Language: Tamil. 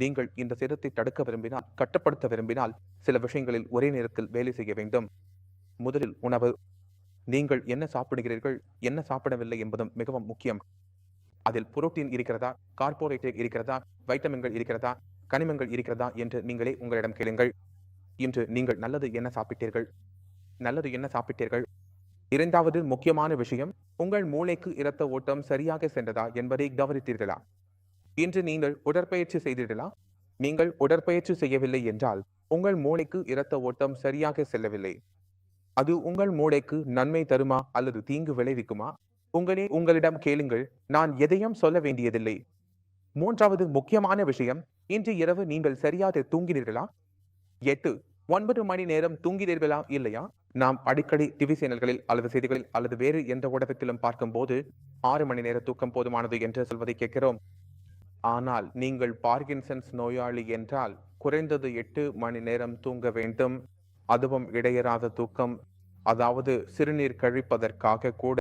நீங்கள் இந்த சேதத்தை தடுக்க விரும்பினால் கட்டுப்படுத்த விரும்பினால் சில விஷயங்களில் ஒரே நேரத்தில் வேலை செய்ய வேண்டும். முதலில் உணவு. நீங்கள் என்ன சாப்பிடுகிறீர்கள் என்ன சாப்பிடவில்லை என்பதும் மிகவும் முக்கியம். அதில் புரோட்டீன் இருக்கிறதா கார்போஹைட்ரேட் இருக்கிறதா வைட்டமின்கள் இருக்கிறதா கனிமங்கள் இருக்கிறதா என்று நீங்களே உங்களிடம் கேளுங்கள். இன்று நீங்கள் நல்லது என்ன சாப்பிட்டீர்கள்? நல்லது என்ன சாப்பிட்டீர்கள்? இரண்டாவது முக்கியமான விஷயம் உங்கள் மூளைக்கு இரத்த ஓட்டம் சரியாக சென்றதா என்பதை கவனித்தீர்களா? இன்று நீங்கள் உடற்பயிற்சி செய்திடலாம். நீங்கள் உடற்பயிற்சி செய்யவில்லை என்றால் உங்கள் மூளைக்கு இரத்த ஓட்டம் சரியாக செல்லவில்லை. அது உங்கள் மூளைக்கு நன்மை தருமா அல்லது தீங்கு விளைவிக்குமா? உங்களே உங்களிடம் கேளுங்கள் நான் எதையும் சொல்ல வேண்டியதில்லை. மூன்றாவது முக்கியமான விஷயம் இன்று இரவு நீங்கள் சரியாக தூங்கினீர்களா? எட்டு ஒன்பது மணி நேரம் தூங்கினீர்களா இல்லையா? நாம் அடிக்கடி டிவி சேனல்களில் அல்லது செய்திகளில் அல்லது வேறு எந்த ஊடகத்திலும் பார்க்கும்போது ஆறு மணி நேர தூக்கம் போதுமானது என்று சொல்வதை கேட்கிறோம். ஆனால் நீங்கள் பார்கின்சன்ஸ் நோயாளி என்றால் குறைந்தது எட்டு மணி நேரம் தூங்க வேண்டும். அதுவும் இடையராத தூக்கம். அதாவது சிறுநீர் கழிப்பதற்காக கூட